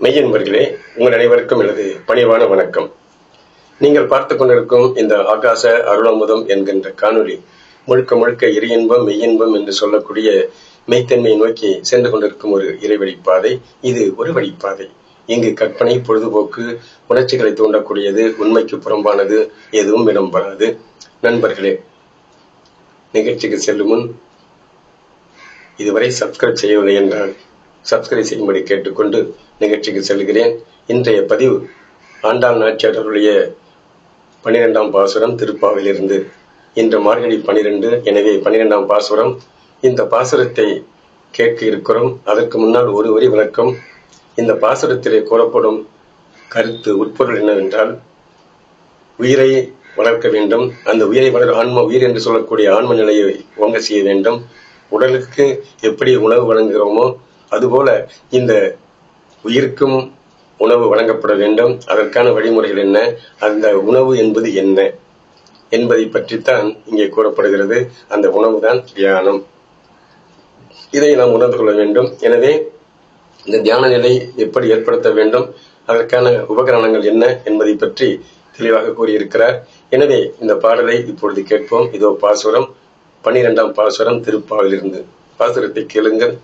மெய்யன்பர்களே உங்கள் அனைவருக்கும் எனது பணிவான வணக்கம். நீங்கள் பார்த்து கொண்டிருக்கும் இந்த ஆகாச அருளமுதம் என்கின்ற காணொளி முழுக்க முழுக்க இறையின்பம் மெய்யின்பம் என்று சொல்லக்கூடிய மெய்த்தன்மையை நோக்கி சென்று கொண்டிருக்கும் ஒரு இறைவழி பாதை இது ஒரு வழிப்பாதை. இங்கு கற்பனை பொழுதுபோக்கு உணர்ச்சிகளை தூண்டக்கூடியது உண்மைக்கு புறம்பானது எதுவும் இடம்பெறாது நண்பர்களே நிகழ்ச்சிக்கு செல்லும் முன் இதுவரை சப்ஸ்கிரைப் செய்யவில்லை என்றால் சப்ஸ்கிரைப் செய்யும்படி கேட்டுக்கொண்டு நிகழ்ச்சிக்கு செல்கிறேன். இன்றைய பதிவு ஆண்டாள் நாச்சியாளருடைய பனிரெண்டாம் பாசுரம் திருப்பாவிலிருந்து. இன்று மார்கழி பனிரெண்டு எனவே பனிரெண்டாம் பாசுரம். இந்த பாசுரத்தை கேட்க இருக்கிறோம். அதற்கு முன்னால் ஒரு வரி விளக்கம். இந்த பாசுரத்திலே கூறப்படும் கருத்து உட்பொருள் என்னவென்றால் உயிரை வளர்க்க வேண்டும். அந்த உயிரை வளர் ஆன்ம உயிர் என்று சொல்லக்கூடிய ஆன்ம நிலையை ஓங்க செய்ய வேண்டும். உடலுக்கு எப்படி உணவு வழங்குகிறோமோ அதுபோல இந்த உயிருக்கும் உணவு வழங்கப்பட வேண்டும். அதற்கான வழிமுறைகள் என்ன? அந்த உணவு என்பது என்ன? என்பதை பற்றித்தான் இங்கே கூறப்படுகிறது. அந்த உணவு தான் தியானம். இதை நாம் உணர்ந்து கொள்ள வேண்டும். எனவே இந்த தியான நிலை எப்படி ஏற்படுத்த வேண்டும்? அதற்கான உபகரணங்கள் என்ன என்பதை பற்றி தெளிவாக கூறியிருக்கிறார். எனவே இந்த பாடலை இப்பொழுது கேட்போம். இதோ பாசுரம் பனிரெண்டாம் பாசுரம் திருப்பாவிலிருந்து. பாசுரத்தை கேளுங்கள்.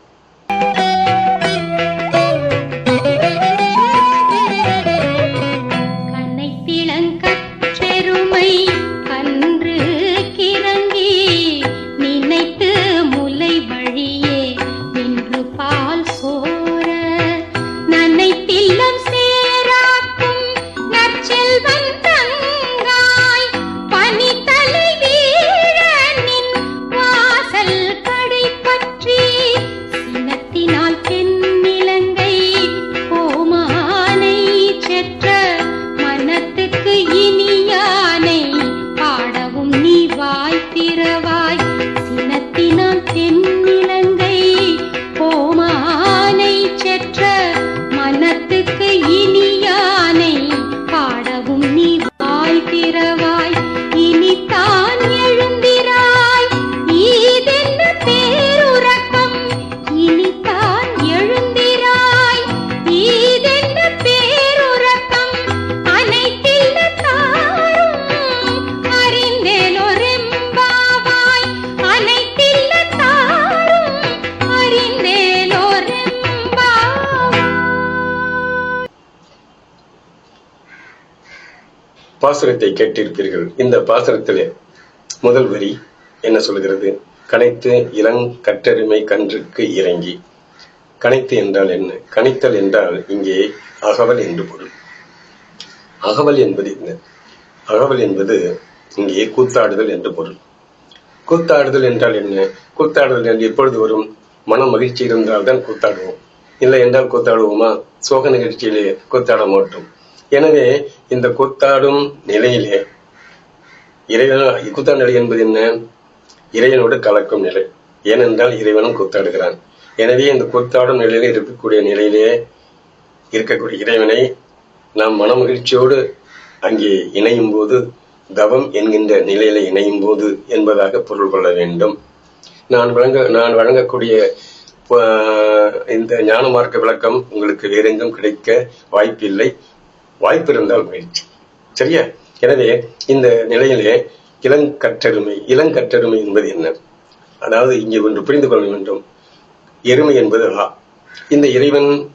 பாசுரத்தை கேட்டிருப்பீர்கள். இந்த பாசுரத்திலே முதல் வரி என்ன சொல்கிறது? கனைத்து இளங் கற்றெருமை கன்றுக்கு இறங்கி. கனைத்து என்றால் என்ன? கணித்தல் என்றால் இங்கே அகவல் என்று பொருள். அகவல் என்பது என்ன? அகவல் என்பது இங்கே கூத்தாடுதல் என்று பொருள். கூத்தாடுதல் என்றால் என்ன? கூத்தாடுதல் என்று எப்பொழுது வரும்? மன மகிழ்ச்சி இருந்தால்தான் கூத்தாடுவோம். இல்லை என்றால் கூத்தாடுவோமா? சோக நிகழ்ச்சியிலே கூத்தாட மாட்டோம். எனவே இந்த கூத்தாடும் நிலையிலே. இறைவன் கூத்தாடும் நிலை என்பது என்ன? இறைவனோடு கலக்கும் நிலை. ஏனென்றால் இறைவனும் கூத்தாடுகிறான். எனவே இந்த கூத்தாடும் நிலையில் இருக்கக்கூடிய நிலையிலே இருக்கக்கூடிய இறைவனை நாம் மனமகிழ்ச்சியோடு அங்கே இணையும் போது தவம் என்கின்ற நிலையில இணையும் போது என்பதாக பொருள் கொள்ள வேண்டும். நான் வழங்க நான் வழங்கக்கூடிய ஆஹ், இந்த ஞான மார்க்க விளக்கம் உங்களுக்கு வேறெங்கும் கிடைக்க வாய்ப்பில்லை. வாய்ப்பு இருந்தால் முயற்சி. சரியா? எனவே இந்த நிலையிலே இளங்கற்றெருமை இளங்கற்றெருமை என்பது என்ன? அதாவது இங்கே ஒன்று புரிந்து கொள்ள வேண்டும் எருமை என்பது ஆ இந்த இறைவன்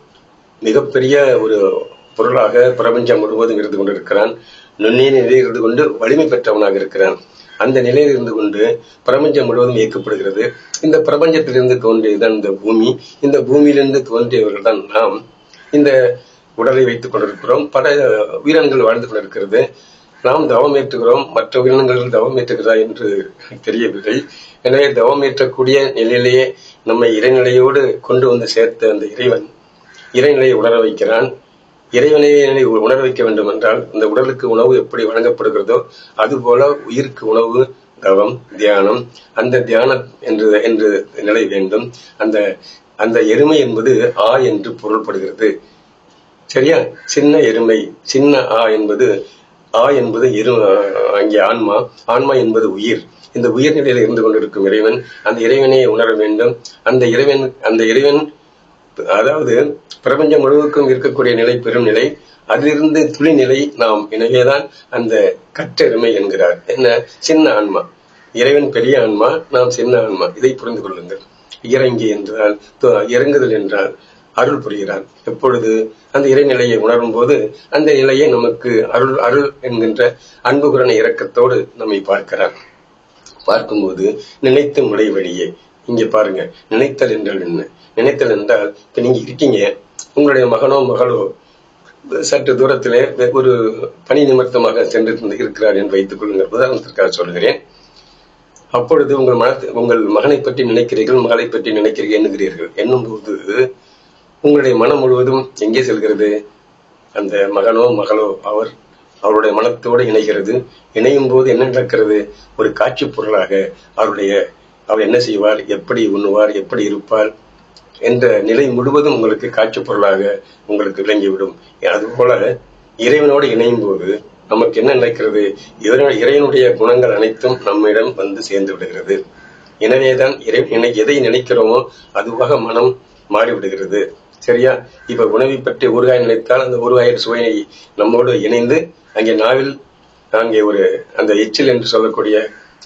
மிகப்பெரிய ஒரு பொருளாக பிரபஞ்சம் முழுவதும் இருந்து கொண்டிருக்கிறான். நுண்ணிய நிலையில் இருந்து கொண்டு வலிமை பெற்றவனாக இருக்கிறான். அந்த நிலையில் இருந்து கொண்டு பிரபஞ்சம் முழுவதும் இயக்கப்படுகிறது. இந்த பிரபஞ்சத்திலிருந்து தோன்றியதுதான் இந்த பூமி. இந்த பூமியிலிருந்து தோன்றியவர்கள் தான் நாம். இந்த உடலை வைத்துக் கொண்டிருக்கிறோம். பல உயிரினங்கள் வாழ்ந்து கொண்டிருக்கிறது. நாம் தவம் ஏற்றுகிறோம். மற்ற உயிரினங்கள் தவம் ஏற்றுகிறதா என்று தெரியவில்லை. எனவே தவம் ஏற்றக்கூடிய நிலையிலேயே நம்மை இறைநிலையோடு கொண்டு வந்து சேர்த்த அந்த இறைவன் இறைநிலையை உணர வைக்கிறான். இறைவனையை உணர வைக்க வேண்டும் என்றால் இந்த உடலுக்கு உணவு எப்படி வழங்கப்படுகிறதோ அதுபோல உயிருக்கு உணவு தவம் தியானம் அந்த தியானம் என்று என்று நிலை வேண்டும். அந்த அந்த எருமை என்பது ஆ என்று பொருள்படுகிறது. சரியா? சின்ன எருமை சின்ன ஆ என்பது ஆ என்பது இரு அங்கே ஆன்மா ஆன்மா என்பது உயிர். இந்த உயிர் நிலையில் இருந்து கொண்டிருக்கும் இறைவன் அந்த இறைவனை உணர வேண்டும். அந்த இறைவன் அந்த இறைவன் அதாவது பிரபஞ்சம் முழுவதுக்கும் இருக்கக்கூடிய நிலை பெரும் நிலை அதிலிருந்து துளி நிலை நாம் எனவேதான் அந்த கற்றெருமை என்கிறார். என்ன? சின்ன ஆன்மா. இறைவன் பெரிய ஆன்மா நாம் சின்ன ஆன்மா. இதை புரிந்து கொள்ளுங்கள். இறங்கி என்றால் இறங்குதல் என்றால் அருள் புரிகிறார். எப்பொழுது அந்த இறைநிலையை உணரும் போது அந்த நிலையை நமக்கு அருள் அருள் என்கின்ற அன்புகுரண இரக்கத்தோடு நம்மை பார்க்கிறார். பார்க்கும்போது நினைத்த முறை வழியே இங்க பாருங்க நினைத்தல் என்றால் என்ன? நினைத்தல் என்றால் இப்ப நீங்க இருக்கீங்க உங்களுடைய மகனோ மகளோ சற்று தூரத்திலே ஒரு பணி நிமித்தமாக சென்று இருக்கிறார் என்று வைத்துக் கொள்ளுங்கள். உதாரணத்திற்காக சொல்கிறேன். அப்பொழுது உங்கள் மனத்தை உங்கள் மகனை பற்றி நினைக்கிறீர்கள் மகளை பற்றி நினைக்கிறீர்கள் எண்ணுகிறீர்கள் எண்ணும்போது உங்களுடைய மனம் முழுவதும் எங்கே செல்கிறது? அந்த மகனோ மகளோ அவர் அவருடைய மனத்தோடு இணைகிறது. இணையும் போது என்ன நடக்கிறது? ஒரு காட்சி பொருளாக அவருடைய அவர் என்ன செய்வார்? எப்படி உண்ணுவார்? எப்படி இருப்பார்? என்ற நிலை முழுவதும் உங்களுக்கு காட்சி பொருளாக உங்களுக்கு விளங்கிவிடும். அதுபோல இறைவனோடு இணையும் போது நமக்கு என்ன நடக்கிறது? இறைவனுடைய குணங்கள் அனைத்தும் நம்மிடம் வந்து சேர்ந்து விடுகிறது. எனவேதான் இறை எதை நினைக்கிறோமோ அதுவாக மனம் மாறிவிடுகிறது. சரியா? இப்ப உணவை பற்றி ஊறுகாய் நினைத்தால் அந்த ஊறுகாயின் சுவையை நம்மோடு இணைந்து அங்கே நாவில் அங்கே ஒரு அந்த எச்சில் என்று சொல்லக்கூடிய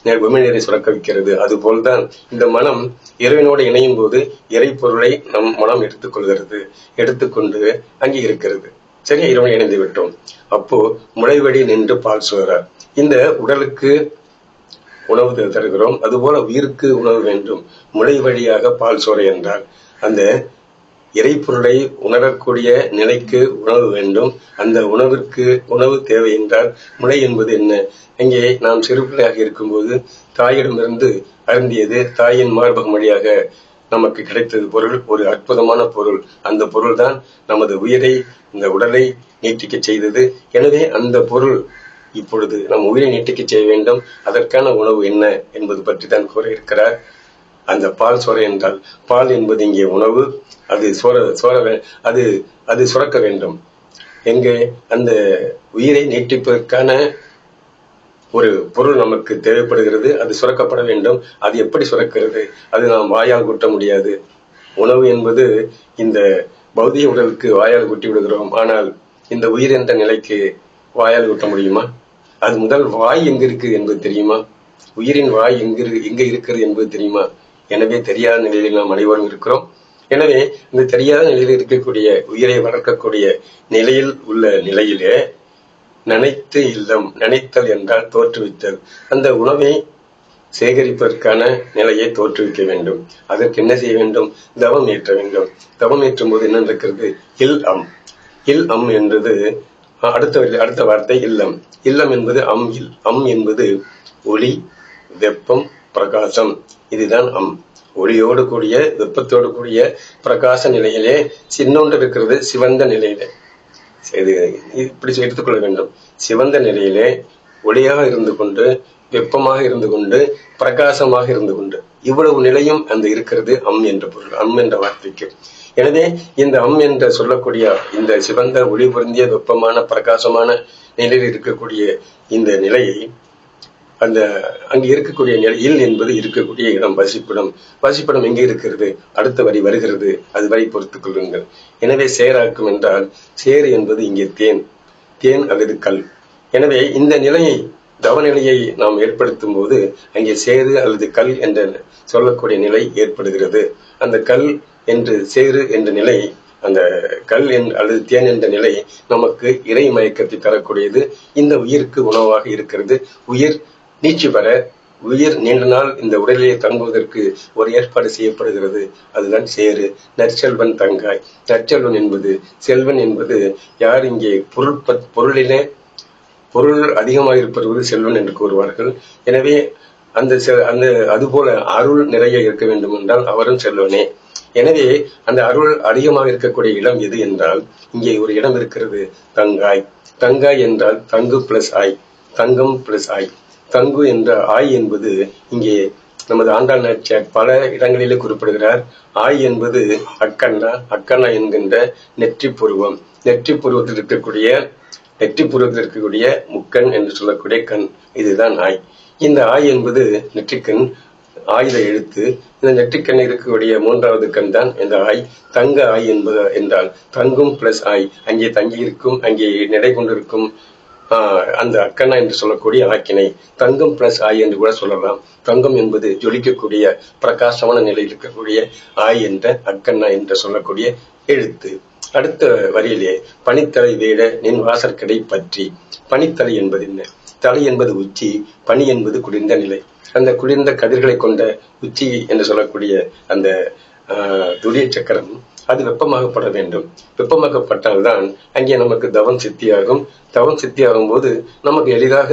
உமிழ்நீரை சுரக்க வைக்கிறது. அதுபோல்தான் இந்த மனம் இறைவனோடு இணையும் போது இறை பொருளை நம் மனம் எடுத்துக்கொள்கிறது எடுத்துக்கொண்டு அங்கே இருக்கிறது. சரியா? இறைவன் இணைந்து விட்டோம். அப்போ முளைவடி நின்று பால் சோறார் இந்த உடலுக்கு உணவு தருகிறோம். அதுபோல உயிருக்கு உணவு வேண்டும். முளை வழியாக பால் சோறு என்றார் அந்த இறைப்பொருளை உணரக்கூடிய நிலைக்கு உணவு வேண்டும். அந்த உணவிற்கு உணவு தேவை என்றால் முளை என்பது என்ன? இங்கே நாம் சிறு பிள்ளையாக இருக்கும்போது தாயிடமிருந்து அருந்தியது தாயின் மார்பகம் வழியாக நமக்கு கிடைத்தது பொருள் ஒரு அற்புதமான பொருள். அந்த பொருள் தான் நமது உயிரை இந்த உடலை நீட்டிக்க செய்தது. எனவே அந்த பொருள் இப்பொழுது நம் உயிரை நீட்டிக்க செய்ய வேண்டும். அதற்கான உணவு என்ன என்பது பற்றி தான் கூற இருக்கிறார் அந்த பால் சோர என்றால் பால் என்பது இங்கே உணவு அது சோர சோர வே- அது அது சுரக்க வேண்டும். எங்கே? அந்த உயிரை நீட்டிப்பதற்கான ஒரு பொருள் நமக்கு தேவைப்படுகிறது அது சுரக்கப்பட வேண்டும். அது எப்படி சுரக்கிறது? அது நாம் வாயால் கூட்ட முடியாது. உணவு என்பது இந்த பௌதிக உடலுக்கு வாயால் கூட்டி விடுகிறோம். ஆனால் இந்த உயிர் என்ற நிலைக்கு வாயால் கூட்ட முடியுமா? அது முதல் வாய் எங்கிருக்கு என்பது தெரியுமா? உயிரின் வாய் எங்கிரு எங்க இருக்கிறது என்பது தெரியுமா? எனவே தெரியாத நிலையில் நாம் அனைவரும் இருக்கிறோம். எனவே இந்த தெரியாத நிலையில் இருக்கக்கூடிய உயிரை வளர்க்கக்கூடிய நிலையில் உள்ள நிலையிலே நினைத்து இல்லம் நினைத்தல் என்றால் தோற்றுவித்தல். அந்த உணவை சேகரிப்பதற்கான நிலையை தோற்றுவிக்க வேண்டும். அதற்கு என்ன செய்ய வேண்டும்? தவம் ஏற்ற வேண்டும். தவம் ஏற்றும் போது என்ன நடக்கிறது? இல் அம். இல் அம் என்பது அடுத்த அடுத்த வார்த்தை இல்லம். இல்லம் என்பது அம் இல் அம் என்பது ஒளி வெப்பம் பிரகாசம். இதுதான் அம். ஒளியோடு கூடிய வெப்பத்தோடு கூடிய பிரகாச நிலையிலே சின்னொன்று இருக்கிறது சிவந்த நிலையிலே. இது இப்படி எடுத்துக்கொள்ள வேண்டும். சிவந்த நிலையிலே ஒளியாக இருந்து கொண்டு வெப்பமாக இருந்து கொண்டு பிரகாசமாக இருந்து கொண்டு இவ்வளவு நிலையும் அந்த இருக்கிறது அம் என்ற பொருள் அம் என்ற வார்த்தைக்கு. எனவே இந்த அம் என்ற சொல்லக்கூடிய இந்த சிவந்த ஒளி பொருந்திய வெப்பமான பிரகாசமான நிலையில் இருக்கக்கூடிய இந்த நிலையை அந்த அங்கு இருக்கக்கூடிய நிலை இல் என்பது இருக்கக்கூடிய இடம் வசிப்பிடம். வசிப்பிடம் எங்கே இருக்கிறது? அடுத்த வரி வருகிறது. அது வரை பொறுத்துக் கொள்ளுங்கள். எனவே சேராக்கும் என்றால் சேர் என்பது இங்கே தேன். தேன் அல்லது கல். எனவே இந்த நிலையை தவநிலையை நாம் ஏற்படுத்தும் போது அங்கே சேரு அல்லது கல் என்ற சொல்லக்கூடிய நிலை ஏற்படுகிறது. அந்த கல் என்று சேரு என்ற நிலை அந்த கல் என் அல்லது தேன் என்ற நிலை நமக்கு இறை மயக்கத்தை தரக்கூடியது. இந்த உயிருக்கு உணவாக இருக்கிறது. உயிர் நீச்சு பெற உயிர் நீண்ட நாள் இந்த உடலிலே தங்குவதற்கு ஒரு ஏற்பாடு செய்யப்படுகிறது. அதுதான் சேரு நற்செல்வன் தங்காய். நற்செல்வன் என்பது செல்வன் என்பது யார் இங்கே பொருள் பத்- பொருளிலே பொருள் அதிகமாக இருப்பது செல்வன் என்று கூறுவார்கள். எனவே அந்த செ- அந்த அதுபோல அருள் நிறைய இருக்க வேண்டும் என்றால் அவரும் செல்வனே. எனவே அந்த அருள் அதிகமாக இருக்கக்கூடிய இடம் எது என்றால் இங்கே ஒரு இடம் இருக்கிறது தங்காய். தங்காய் என்றால் தங்கு பிளஸ் ஆய் தங்கம் பிளஸ் ஆய் தங்கு என்ற ஆய் என்பது இங்கே நமது ஆண்டாள் நாச்சியார் பல இடங்களிலே குறிப்பிடுகிறார். ஆய் என்பது அக்கண்ணா அக்கண்ணா என்கின்ற நெற்றி புருவம் நெற்றி புருவத்தில் இருக்கக்கூடிய நெற்றி புருவத்தில் இருக்கக்கூடிய முக்கண் என்று சொல்லக்கூடிய கண் இதுதான் ஆய். இந்த ஆய் என்பது நெற்றிக்கண் ஆயுத எழுத்து. இந்த நெற்றிக்கண் இருக்கக்கூடிய மூன்றாவது கண் தான் இந்த ஆய். தங்க ஆய் என்பது என்றால் தங்கும் பிளஸ் ஆய். அங்கே தங்கி இருக்கும் அங்கே நடை கொண்டிருக்கும் அந்த அக்கண்ணா என்று சொல்லக்கூடிய ஆக்கினை தங்கம் பிளஸ் ஆய் என்று கூட சொல்லலாம். தங்கம் என்பது ஜொலிக்கக்கூடிய பிரகாசமான நிலையில் இருக்கக்கூடிய ஆய் என்ற அக்கண்ணா என்று சொல்லக்கூடிய எழுத்து. அடுத்த வரியிலே பனித்தலை வேட நின் வாசற்கடை பற்றி. பனித்தலை என்பது என்ன? தலை என்பது உச்சி பனி என்பது குளிர்ந்த நிலை. அந்த குளிர்ந்த கதிர்களை கொண்ட உச்சி என்று சொல்லக்கூடிய அந்த ஆஹ், துரிய சக்கரம் அது வெப்பமாகப்பட வேண்டும். வெப்பமாக்கப்பட்டால்தான் அங்கே நமக்கு தவம் சித்தியாகும். தவம் சித்தியாகும் போது நமக்கு எளிதாக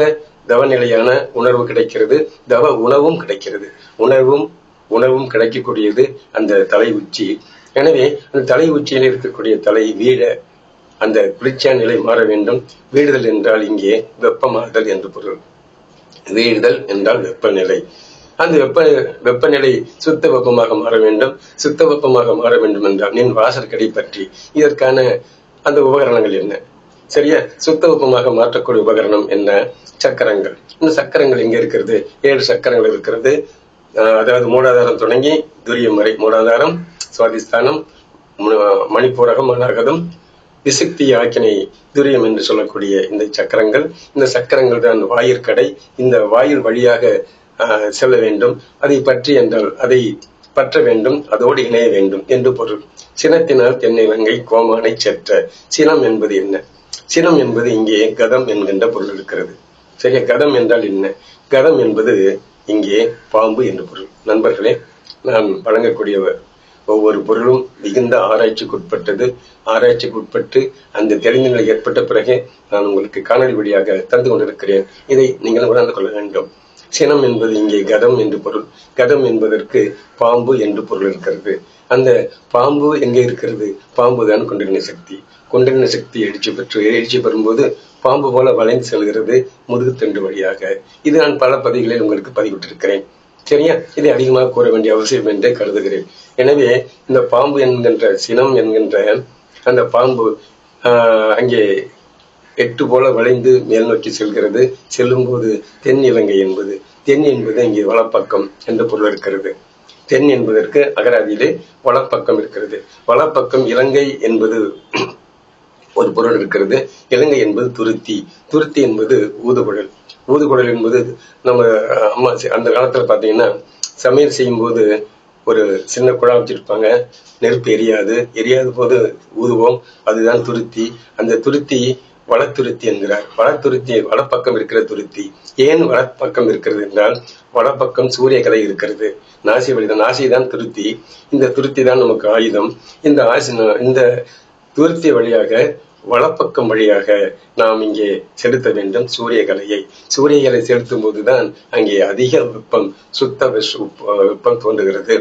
தவநிலையான உணர்வு கிடைக்கிறது. தவ உணவும் கிடைக்கிறது. உணர்வும் உணவும் கிடைக்கக்கூடியது அந்த தலை உச்சி. எனவே அந்த தலை உச்சியில் இருக்கக்கூடிய தலை வீழ அந்த குளிர்ச்சியான நிலை மாற வேண்டும். வீடுதல் என்றால் இங்கே வெப்பமாதல் என்று பொருள். வீடுதல் என்றால் வெப்பநிலை. அந்த வெப்ப வெப்பநிலை சுத்த வெப்பமாக மாற வேண்டும். சுத்த வெப்பமாக மாற வேண்டும் என்றால் நின் வாசற்கடை பற்றி இதற்கான அந்த உபகரணங்கள் என்ன? சரியா? சுத்த வெப்பமாக மாற்றக்கூடிய உபகரணம் என்ன? சக்கரங்கள். இந்த சக்கரங்கள் எங்க இருக்கிறது? ஏழு சக்கரங்கள் இருக்கிறது. அதாவது மூலாதாரம் தொடங்கி துரியம் வரை மூலாதாரம் சுவாதிஸ்தானம் மணிப்பூரகம் அநாகதம் விசக்தி ஆக்கினை துரியம் என்று சொல்லக்கூடிய இந்த சக்கரங்கள். இந்த சக்கரங்கள் தான் வாயிற்கடை. இந்த வாயில் வழியாக செல்ல வேண்டும் அதை பற்றி என்றால் அதை பற்ற வேண்டும் அதோடு இணைய வேண்டும் என்று பொருள். சினத்தினால் தென்னிலங்கை கோமானை செற்ற. சினம் என்பது என்ன? சினம் என்பது இங்கே கதம் என்கின்ற பொருள் இருக்கிறது. சரியா கதம் என்றால் என்ன? கதம் என்பது இங்கே பாம்பு என்று பொருள். நண்பர்களே நான் வழங்கக்கூடிய ஒவ்வொரு பொருளும் மிகுந்த ஆராய்ச்சிக்குட்பட்டது ஆராய்ச்சிக்குட்பட்டு அந்த தெரிந்த நிலை ஏற்பட்ட பிறகே நான் உங்களுக்கு காணொலி வழியாக தந்து கொண்டிருக்கிறேன். இதை நீங்கள் உணர்ந்து கொள்ள வேண்டும். சினம் என்பது இங்கே கதம் என்று பொருள். கதம் என்பதற்கு பாம்பு என்று பொருள் இருக்கிறது. அந்த பாம்பு எங்கே இருக்கிறது? பாம்பு தான் கொண்டிருந்த சக்தி. கொண்டிருந்த சக்தி எழுச்சி பெற்று எழுச்சி பெறும்போது பாம்பு போல வளைந்து செல்கிறது முதுகுத்தண்டு வழியாக. இது நான் பல பதிவுகளில் உங்களுக்கு பதிவிட்டிருக்கிறேன். சரியா? இதை அதிகமாக கூற வேண்டிய அவசியம் என்றே கருதுகிறேன். எனவே இந்த பாம்பு என்கின்ற சினம் என்கின்ற அந்த பாம்பு ஆஹ், அங்கே கெட்டு போல வளைந்து மேல் நோக்கி செல்கிறது. செல்லும் போது தென் இலங்கை என்பது. தென் என்பது இங்கே வலப்பக்கம் என்ற பொருள் இருக்கிறது. தென் என்பதற்கு அகராதியிலே வலப்பக்கம் இருக்கிறது. வலப்பக்கம் இலங்கை என்பது ஒரு பொருள் இருக்கிறது. இலங்கை என்பது துருத்தி. துருத்தி என்பது ஊதுகுழல். ஊதுகுழல் என்பது நம்ம அம்மா அந்த காலத்துல பாத்தீங்கன்னா சமையல் செய்யும் போது ஒரு சின்ன குழா வச்சிருப்பாங்க. நெருப்பு எரியாது. எரியாத போது ஊதுவோம். அதுதான் துருத்தி. அந்த துருத்தி வளத்துருத்தி என்கிறார். வளத்துருத்தி வலப்பக்கம் இருக்கிற துருத்தி. ஏன் வலப்பக்கம் இருக்கிறது என்றால் வலப்பக்கம் சூரிய கலை இருக்கிறது. நாசி வழிதான் நாசி தான் துருத்தி. இந்த துருத்தி தான் நமக்கு ஆயுதம். இந்த ஆசி இந்த துருத்தி வழியாக வலப்பக்கம் வழியாக நாம் இங்கே செலுத்த வேண்டும் சூரியகலையை. சூரியகலை செலுத்தும் போதுதான் அங்கே அதிக வெப்பம் சுத்த வெப்பம் தோன்றுகிறது.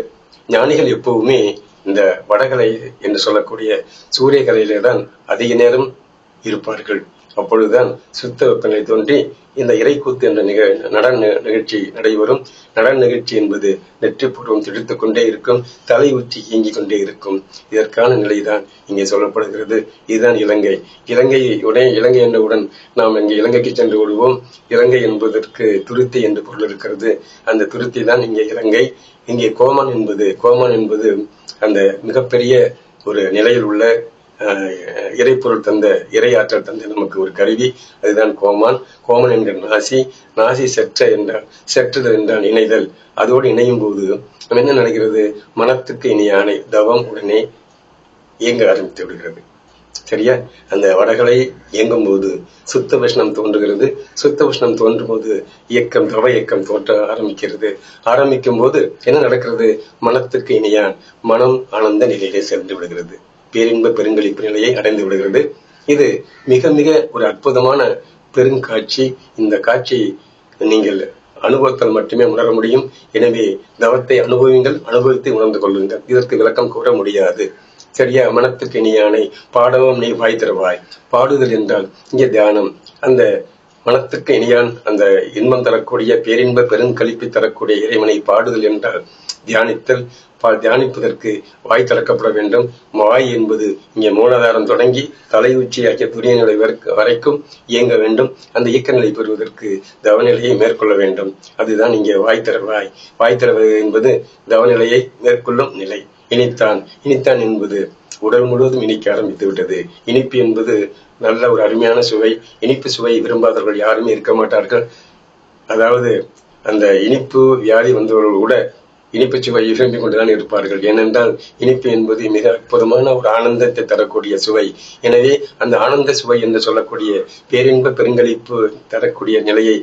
ஞானிகள் எப்பவுமே இந்த வடகலை என்று சொல்லக்கூடிய சூரிய தான் அதிக நேரம் இருப்பார்கள். அப்பொழுதுதான் சுத்த வெப்பநிலை தோன்றி இந்த இறைக்கூத்து என்ற நிக நடன நிகழ்ச்சி நடைபெறும். நடன நிகழ்ச்சி என்பது நெற்றிப்பூர்வம் துடித்துக் கொண்டே இருக்கும் தலை உச்சி இயங்கிக் கொண்டே இருக்கும். இதற்கான நிலைதான் இங்கே சொல்லப்படுகிறது. இதுதான் இலங்கை. இலங்கை உடனே இலங்கை என்றவுடன் நாம் இங்கே இலங்கைக்கு சென்று விடுவோம். இலங்கை என்பதற்கு துருத்தி என்று பொருள் இருக்கிறது. அந்த துருத்தி தான் இங்கே இலங்கை. இங்கே கோமான் என்பது கோமான் என்பது அந்த மிகப்பெரிய ஒரு நிலையில் உள்ள இறைப்பொருள் தந்த இறையாற்றல் தந்த நமக்கு ஒரு கருவி. அதுதான் கோமான். கோமன் என்கிற நாசி. நாசி செற்ற என்றால் செற்றுதல் என்றால் இணைதல். அதோடு இணையும் போது நம்ம என்ன நடக்கிறது? மனத்துக்கு இனி யானை தவம் உடனே இயங்க ஆரம்பித்து விடுகிறது. சரியா? அந்த வடகளை இயங்கும் போது சுத்த விஷ்ணம் தோன்றுகிறது. சுத்த விஷ்ணம் தோன்றும் போது இயக்கம் தவ இயக்கம் தோன்ற ஆரம்பிக்கிறது. ஆரம்பிக்கும் போது என்ன நடக்கிறது? மனத்துக்கு இனியான் மனம் ஆனந்த நிலையிலே சென்று விடுகிறது. பேரின்ப பெருங்களிப்பு நிலையை அடைந்து விடுகிறது. இது மிக மிக ஒரு அற்புதமான பெருங்காட்சி. இந்த காட்சி நீங்கள் அனுபவத்தால் மட்டுமே உணர முடியும். எனவே தவத்தை அனுபவிங்கள் அனுபவித்து உணர்ந்து கொள்ளுங்கள். இதற்கு விளக்கம் கூற முடியாது. சரியா மனத்துக்கு இனியானை பாடவும் நீ வாய் தருவாய். பாடுதல் என்றால் இங்கே தியானம். அந்த மனத்துக்கு இனியான் அந்த இன்பம் தரக்கூடிய பேரின்ப பெருங்கழிப்பை தரக்கூடிய இறைவனை பாடுதல் என்றால் தியானித்தல் பா- தியானிப்பதற்கு வாய் திறக்கப்பட வேண்டும். வாய் என்பது இங்கே மூலாதாரம் தொடங்கி தலை உச்சி ஆகிய துரிய நிலை வரைக்கும் இயங்க வேண்டும். அந்த இயக்க நிலை பெறுவதற்கு தவநிலையை மேற்கொள்ள வேண்டும். அதுதான் இங்கே வாய் திறவாய் வாய் திறவு என்பது தவநிலையை மேற்கொள்ளும் நிலை. இனித்தான் இனித்தான் என்பது உடல் முழுவதும் இனிக்க ஆரம்பித்து விட்டது. இனிப்பு என்பது நல்ல ஒரு அருமையான சுவை. இனிப்பு சுவை விரும்பாதவர்கள் யாருமே இருக்க மாட்டார்கள். அதாவது அந்த இனிப்பு வியாதி வந்தவர்கள் கூட இனிப்பு சுவை விரும்பிக் கொண்டுதான் இருப்பார்கள். ஏனென்றால் இனிப்பு என்பது மிக அற்புதமான ஒரு ஆனந்தத்தை தரக்கூடிய சுவை. எனவே அந்த ஆனந்த சுவை என்று சொல்லக்கூடிய பேரின்ப பெருங்களிப்பு தரக்கூடிய நிலையை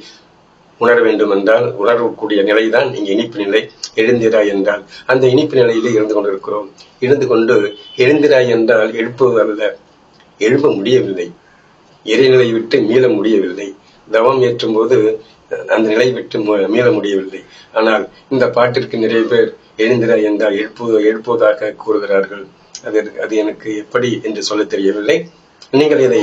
உணர வேண்டும் என்றால் உணரக்கூடிய நிலைதான் இங்கு இனிப்பு நிலை. எழுந்திராய் என்றால் அந்த இனிப்பு நிலையிலே இருந்து கொண்டிருக்கிறோம். இருந்து கொண்டு எழுந்திராய் என்றால் எழுப்பு அல்ல எழுப்ப முடியவில்லை. இறைநிலை விட்டு மீள முடியவில்லை. தவம் ஏற்றும் போது அந்த நிலை விட்டு மீள முடியவில்லை. ஆனால் இந்த பாட்டிற்கு நிறைய பேர் எழுந்திரா என்றால் எழுப்பு எழுப்புவதாக கூறுகிறார்கள். அது அது எனக்கு எப்படி என்று சொல்ல தெரியவில்லை. நீங்கள் இதை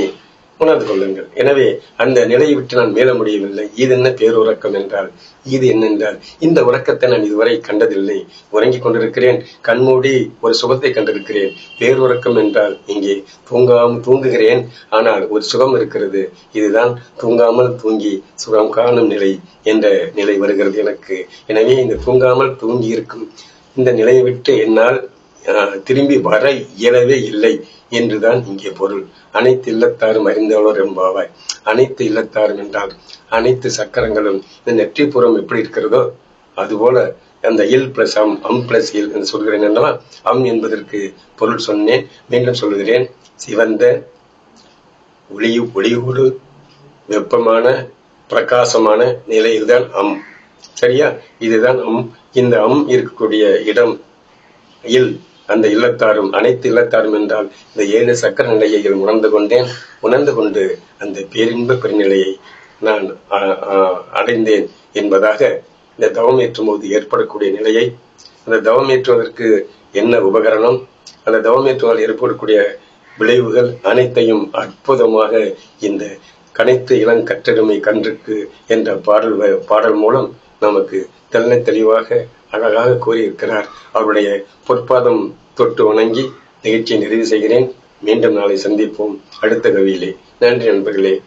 உணர்ந்து கொள்ளுங்கள் எனவே அந்த நிலையை விட்டு நான் மீள முடியவில்லை. இது என்ன பேருறக்கம் என்றால் இது என்னென்றால் இந்த உறக்கத்தை நான் இதுவரை கண்டதில்லை. உறங்கிக் கொண்டிருக்கிறேன். கண்மூடி ஒரு சுகத்தை கண்டிருக்கிறேன். பேருறக்கம் என்றால் இங்கே தூங்காமல் தூங்குகிறேன். ஆனால் ஒரு சுகம் இருக்கிறது. இதுதான் தூங்காமல் தூங்கி சுகம் காணும் நிலை என்ற நிலை வருகிறது எனக்கு. எனவே இந்த தூங்காமல் தூங்கி இருக்கும் இந்த நிலையை விட்டு என்னால் ஆஹ், திரும்பி வர இயலவே இல்லை. என்றுதான் இங்கே பொருள். அனைத்து இல்லத்தாரும் அறிந்தவளர் என்பாவாய் அனைத்து இல்லத்தாரும் என்றால் அனைத்து சக்கரங்களும் இந்த நெற்றிப்புறம் எப்படி இருக்கிறதோ அதுபோல அந்த இல் பிளஸ் அம் அம் பிளஸ் இல் என்று சொல்கிறேன் அல்லவா அம் என்பதற்கு பொருள் சொன்னேன். மீண்டும் சொல்கிறேன். சிவந்த ஒளியு ஒளியோடு வெப்பமான பிரகாசமான நிலையில்தான் அம். சரியா? இதுதான் அம். இந்த அம் இருக்கக்கூடிய இடம் இல். அந்த இல்லத்தாரும் அனைத்து இல்லத்தாரும் என்றால் இந்த ஏழு சக்கர நிலையை உணர்ந்து கொண்டேன். உணர்ந்து கொண்டு அந்த பேரின்ப பெருநிலையை நான் அடைந்தேன் என்பதாக இந்த தவம் ஏற்றும் போது ஏற்படக்கூடிய நிலையை அந்த தவம் ஏற்றுவதற்கு என்ன உபகரணம் அந்த தவம் ஏற்றுவதால் ஏற்படக்கூடிய விளைவுகள் அனைத்தையும் அற்புதமாக இந்த கனைத்து இளங்கற்றெருமை கன்றுக்கு என்ற பாடல் வ- பாடல் மூலம் நமக்கு தெல்ல தெளிவாக அழகாக கூறியிருக்கிறார். அவருடைய பொற்பாதம் தொட்டு வணங்கி நிகழ்ச்சியை நிறைவு செய்கிறேன். மீண்டும் நாளை சந்திப்போம். அடுத்த கவியிலே. நன்றி நண்பர்களே.